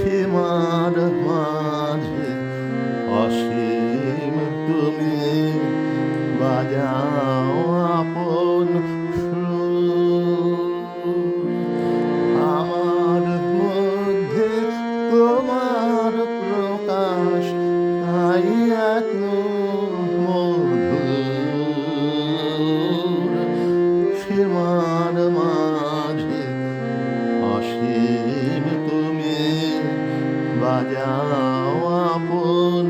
সীমার মাঝে অসীম তুমি বাজাও আপন। আমার মধ্যে তোমার প্রকাশ বাজাও আপন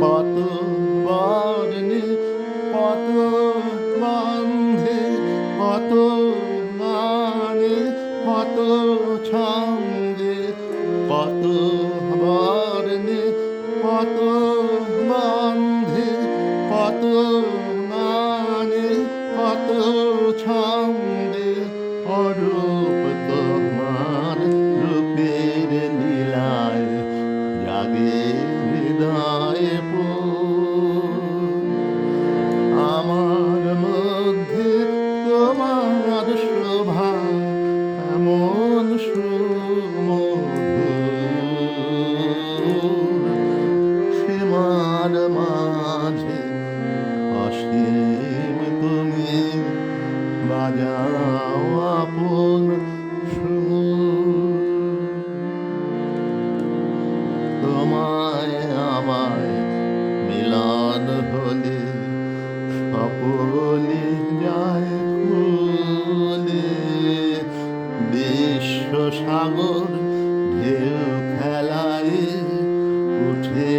কত বর্ণে কত বন্ধে কত গানে কত ছন্দে কত বর্ণে কত বন্ধে কত গানে কত তোমার রূপের লীলায় জাগে হৃদয়ে সাগর, ঢেউ খেলায় উঠে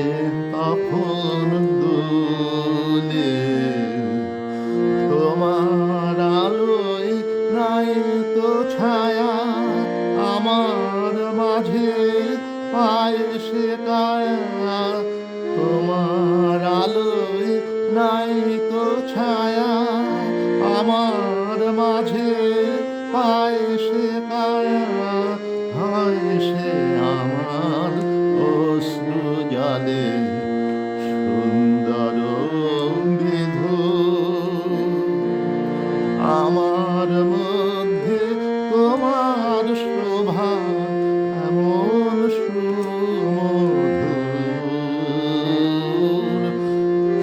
তখন দোলে। তোমার আলোয় নাই তো ছায়া, আমার মাঝে পায় সে তোমার আলোয় নাই তো ছায়া, আমার মাঝে পায় সে কায়া। আমার মধ্যে তোমার শোভা এমন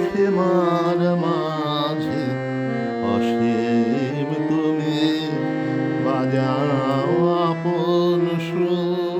সীমার মাঝে অসীম তুমি বাজাও আপন সুর।